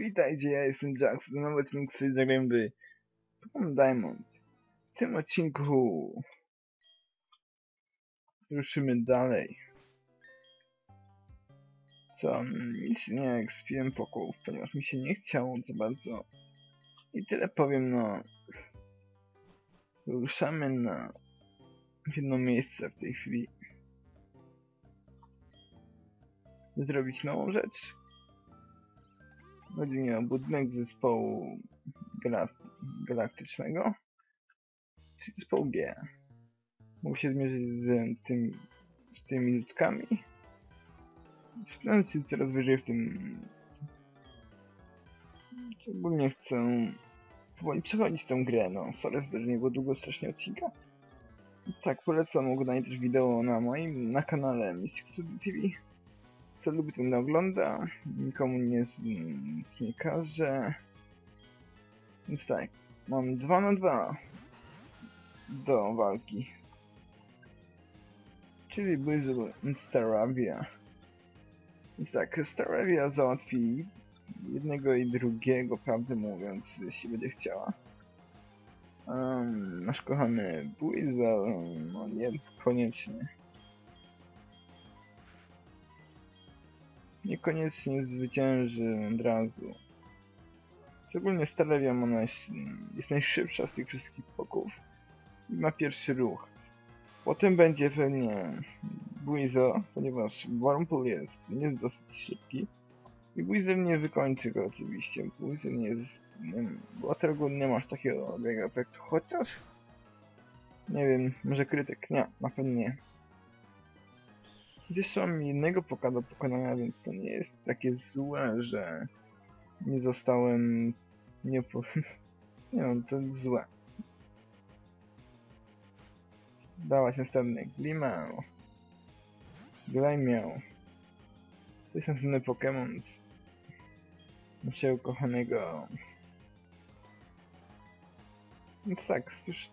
Witajcie, ja jestem to nowy odcinek z Zagęby Pokémon Diamond. W tym odcinku ruszymy dalej. Co, nic nie ekspiłem pokołów, ponieważ mi się nie chciało za bardzo. I tyle powiem, no... Ruszamy na jedno miejsce w tej chwili. Zrobić nową rzecz. Chodzi mi o budynek zespołu galak galaktycznego, czyli zespołu G. Mógł się zmierzyć z, tym, z tymi ludzkami. Sprawdzam się coraz wyżej w tym... Ogólnie chcę powoli przechodzić tę grę, no. Sorry, że nie było długo strasznie odcinka. Tak, polecam oglądanie też wideo na moim, na kanale Mystic Studio TV. Kto lubi, ten ogląda. Nikomu nie, nic nie każe. Więc tak, mam 2 na 2 do walki. Czyli Blizzard Staravia. Więc tak, Staravia załatwi jednego i drugiego, prawdę mówiąc, jeśli będzie chciała. Um, nasz kochany Blizzard, no nie koniecznie. Niekoniecznie zwycięży od razu. Szczególnie Stalewiam ona jest, jest najszybsza z tych wszystkich poków i ma pierwszy ruch. Potem będzie pewnie Buizo, ponieważ Wormpool jest, jest dosyć szybki. I Buizel nie wykończy go oczywiście. Buizel nie jest... Nie wiem, Watergu nie masz takiego mega efektu, chociaż... Nie wiem, może krytyk? Nie, na pewno nie. Gdzieś mam innego poka do pokonania, więc to nie jest takie złe, że nie zostałem... Nie po... nie no, to jest złe. Dałaś następny. Glimał. Glajmiał. To jest następny Pokémon z naszego kochanego. Więc tak, już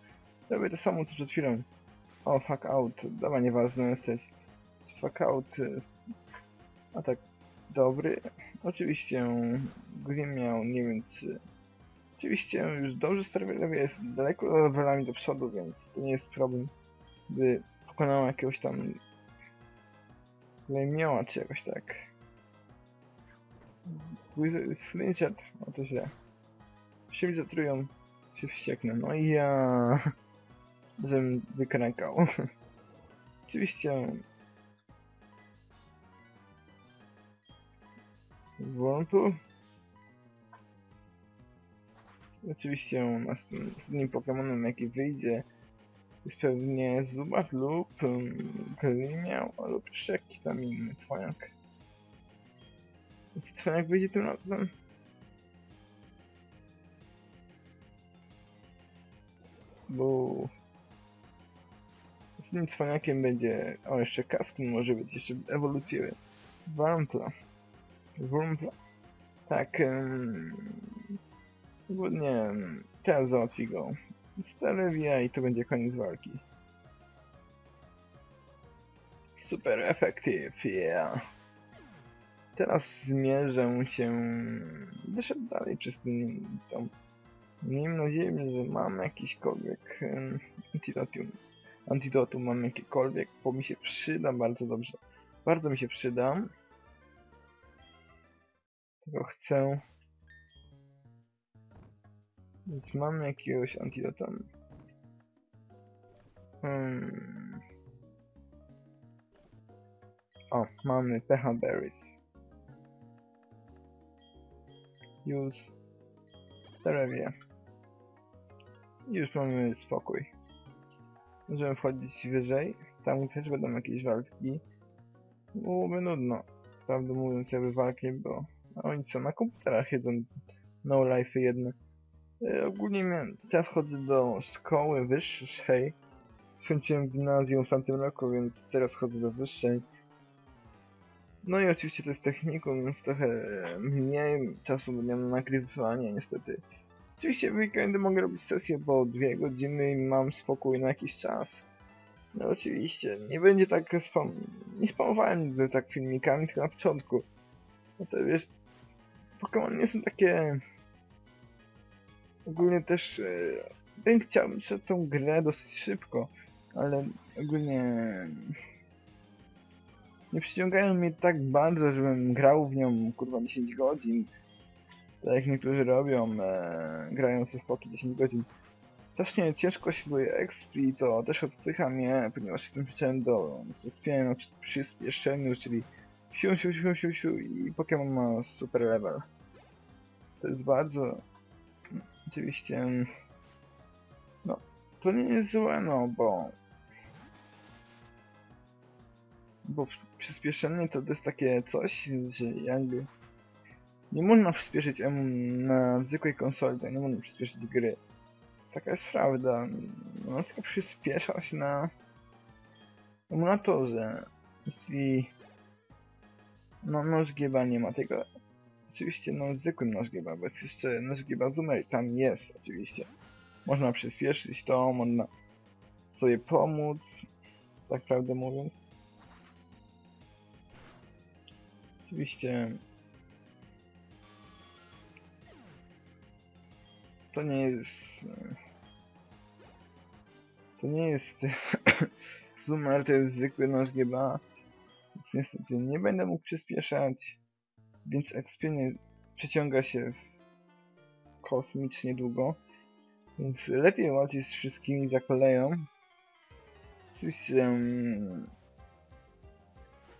robię to samo co przed chwilą. O, fuck out. Dobra, nieważne, jesteś Fuckout a tak dobry. Oczywiście Grim miał, nie wiem czy... Oczywiście już dobrze Starwielowie jest daleko levelami do przodu, więc to nie jest problem, by pokonała jakiegoś tam miała czy jakoś tak. Wizard Flinchet, o to źle. Się zatrują, się wścieknę. No i ja... żebym wykrękał. Oczywiście Włączu. Oczywiście następnym Pokémonem jaki wyjdzie jest pewnie Zubat lub Glimiał um, lub jeszcze tam inny cwaniak. Jaki cwaniak wyjdzie tym razem? Bo następnym cwaniakiem będzie, o jeszcze Kaskun może być, jeszcze ewolucję Warmtla. Wurmple? Tak, ogólnie teraz załatwi go Stelevia i to będzie koniec walki. Super effective, yeah. Teraz zmierzę się... Doszedł dalej przez ten tom. Miejmy nadzieję, że mam jakiśkolwiek um, antidotum. Antidotum mam jakiekolwiek, bo mi się przyda bardzo dobrze. Bardzo mi się przyda tego chcę. Więc mamy jakiegoś antidotum. Hmm. O, mamy PH Berries. Use. Terewie. Już mamy spokój. Możemy wchodzić wyżej. Tam też będą jakieś walki. Byłoby nudno. Prawdę mówiąc, jakby walki, bo oni co, na komputerach jedzą no life jedne. E, ogólnie miałem, teraz chodzę do szkoły wyższej. Skończyłem gimnazjum w tamtym roku, więc teraz chodzę do wyższej. No i oczywiście to jest technikum, więc trochę mniej czasu będę na nagrywanie niestety. Oczywiście w weekendy mogę robić sesję po dwie godziny mam spokój na jakiś czas. No oczywiście, nie będzie tak spam... Nie spamowałem tak filmikami, tylko na początku. No to wiesz, Pokémon nie są takie... Ogólnie też... Bym chciał przed tą grę dosyć szybko, ale ogólnie... Nie przyciągają mnie tak bardzo, żebym grał w nią kurwa 10 godzin. Tak jak niektórzy robią, e, sobie w poki 10 godzin. Strasznie ciężko się boję exp i to też odpycha mnie, ponieważ jestem przyczynem do przyspieszeniu, czyli siu, siu, siu, siu, siu i Pokémon ma super level. To jest bardzo... Oczywiście... No, to nie jest złe, no, bo... Bo przyspieszenie to, to jest takie coś, że jakby... Nie można przyspieszyć emu na zwykłej konsoli, to nie można przyspieszyć gry. Taka jest prawda. No tylko przyspiesza się na emulatorze. Jeśli no nóż gieba nie ma tego. Oczywiście no zwykłym nóż gieba, bo jest jeszcze nóż gieba Zoomer tam jest oczywiście. Można przyspieszyć to, można sobie pomóc, tak prawdę mówiąc. Oczywiście to nie jest... To nie jest... Zoomer to jest zwykły nasz GBA. Niestety nie będę mógł przyspieszać. Więc ekspienie przeciąga się kosmicznie długo. Więc lepiej walczyć z wszystkimi za koleją. Oczywiście um,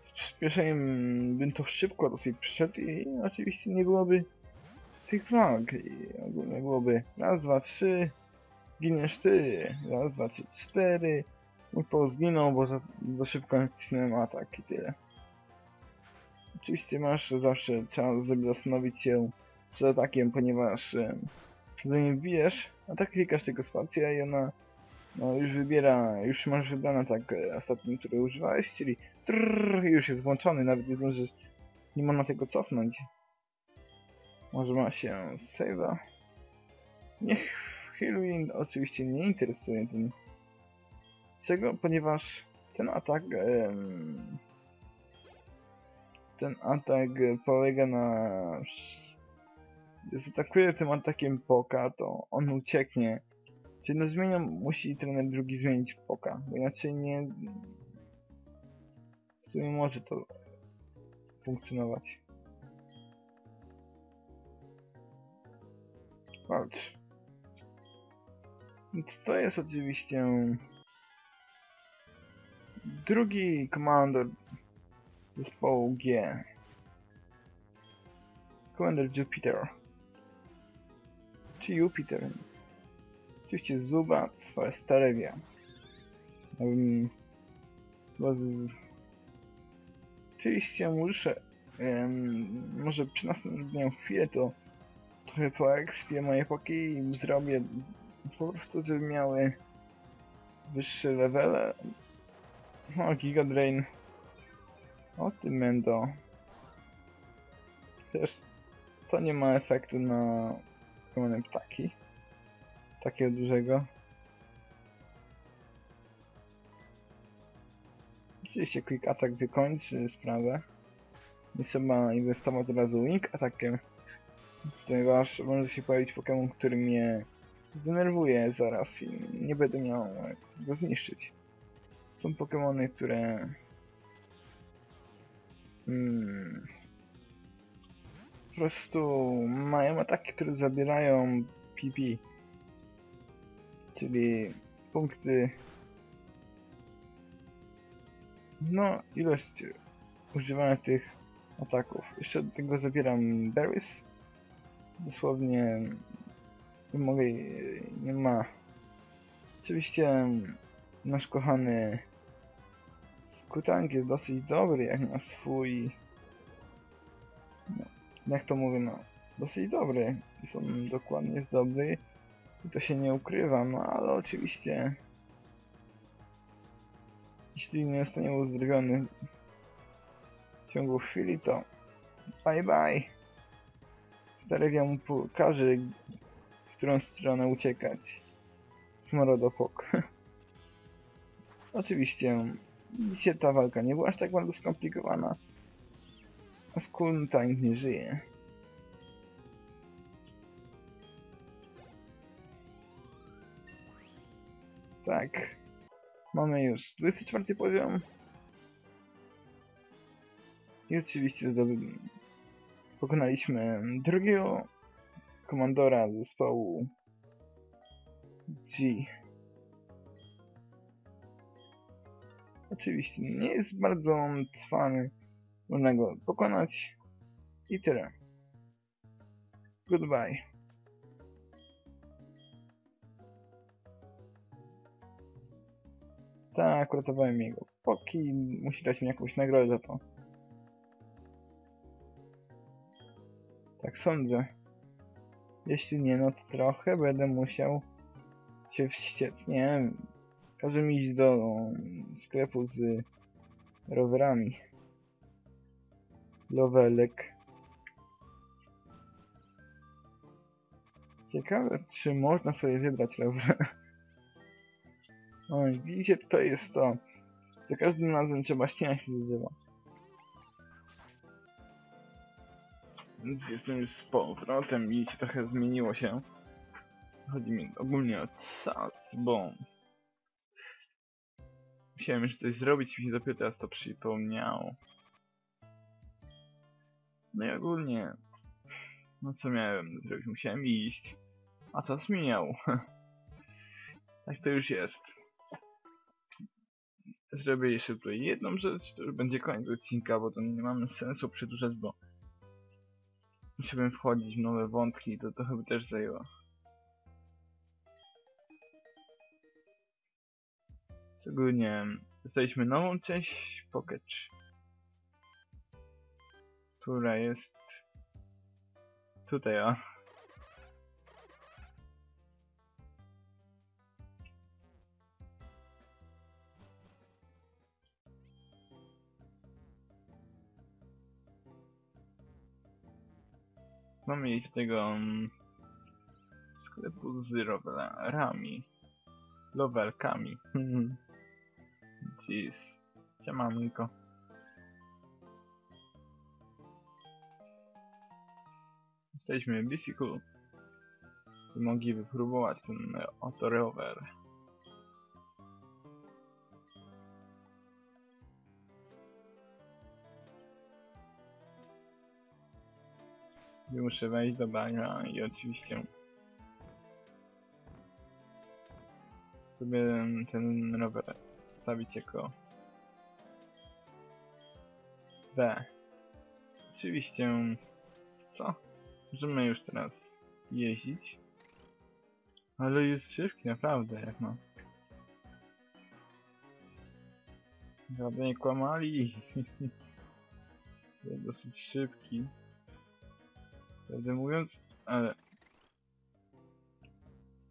z przyspieszeniem bym to szybko dosyć przeszedł i oczywiście nie byłoby tych walk i ogólnie byłoby raz, dwa, trzy, giniesz ty, raz, dwa, trzy, cztery, mój poł zginął, bo za, za szybko nacisnąłem atak i tyle. Oczywiście masz zawsze czas, żeby zastanowić się przed atakiem, ponieważ zanim wbijesz, a tak klikasz tego spacja i ona no, już wybiera, już masz wybrany atak e, ostatni, który używałeś, czyli trrr, już jest włączony, nawet nie zdążysz, nie można tego cofnąć. Może ma się save'a. Niech Halloween oczywiście nie interesuje ten... Czego? Ponieważ ten atak... Ten atak polega na... Zaatakuje tym atakiem Poka, to on ucieknie. Czyli no zmienią, musi trener drugi zmienić Poka, bo inaczej nie... W sumie może to funkcjonować. Walcz. Więc to jest oczywiście drugi komandor zespołu G. Commander Jupiter. Czy Jupiter? Oczywiście Zubat oraz Tarevia. Um, Oczywiście muszę um, może przy następną chwilę to trochę po expie moje poki zrobię po prostu, żeby miały wyższe levele. O, Giga Drain. O tym Mendo. Też to nie ma efektu na pełne ptaki. Takiego dużego. Oczywiście Quick Attack wykończy sprawę. Nie trzeba inwestować od razu Wing Attackiem ponieważ może się pojawić Pokémon, który mnie zdenerwuje zaraz i nie będę miał go zniszczyć. Są Pokémony, które hmm, po prostu mają ataki, które zabierają PP, czyli punkty no, ilość używania tych ataków. Jeszcze do tego zabieram Berries, dosłownie nie mogę, nie ma. Oczywiście nasz kochany Skutank jest dosyć dobry jak na swój no, jak to mówię, no dosyć dobry on dokładnie jest dobry i to się nie ukrywa, no ale oczywiście jeśli nie zostanie uzdrowiony w ciągu chwili to bye bye Starewia mu pokaże, w którą stronę uciekać. Smrodopok. Oczywiście, Dzisiaj ta walka nie była aż tak bardzo skomplikowana. A Skull nie żyje. Tak. Mamy już 24 poziom. I oczywiście zdobyli. Pokonaliśmy drugiego komandora zespołu G. Oczywiście nie jest bardzo cwany, można go pokonać i tyle. Goodbye. Tak, uratowałem jego. Poki musi dać mi jakąś nagrodę za to. Tak sądzę. Jeśli nie, no to trochę będę musiał się wściec. Nie wiem. Każe mi iść do um, sklepu z rowerami. Lowelek. Ciekawe, czy można sobie wybrać rower. Oj, widzicie, to jest to. Za każdym razem trzeba ścinać się drzewa. Więc jestem już z powrotem, widzicie, trochę zmieniło się. Chodzi mi ogólnie o cac, bo... Musiałem jeszcze coś zrobić, mi się dopiero teraz to przypomniało. No i ogólnie... No co miałem zrobić? Musiałem iść. A czas minął. tak to już jest. Zrobię jeszcze tutaj jedną rzecz, to już będzie koniec odcinka, bo to nie mamy sensu przedłużać, bo musiałbym wchodzić w nowe wątki to trochę by też zajęło. Szczególnie dostaliśmy nową część Pocket, która jest tutaj, o. Mamy iść do tego um, sklepu z rowerami. Lowerkami. Jeez. Siemanko. Jesteśmy bicycle i mogli wypróbować ten oto rower. I Muszę wejść do bania i oczywiście sobie ten rower stawić jako B. Oczywiście co? Możemy już teraz jeździć. Ale jest szybki, naprawdę, jak no. Naprawdę nie kłamali. jest dosyć szybki. Prawdę mówiąc, ale...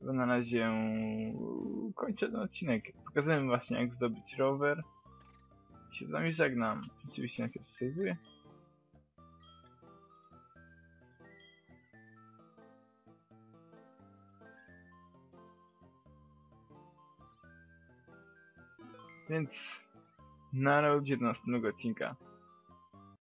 To na razie kończę ten odcinek. Pokazałem właśnie jak zdobyć rower. I się z wami żegnam. Oczywiście najpierw sejwuję. Więc na ludzie do następnego odcinka.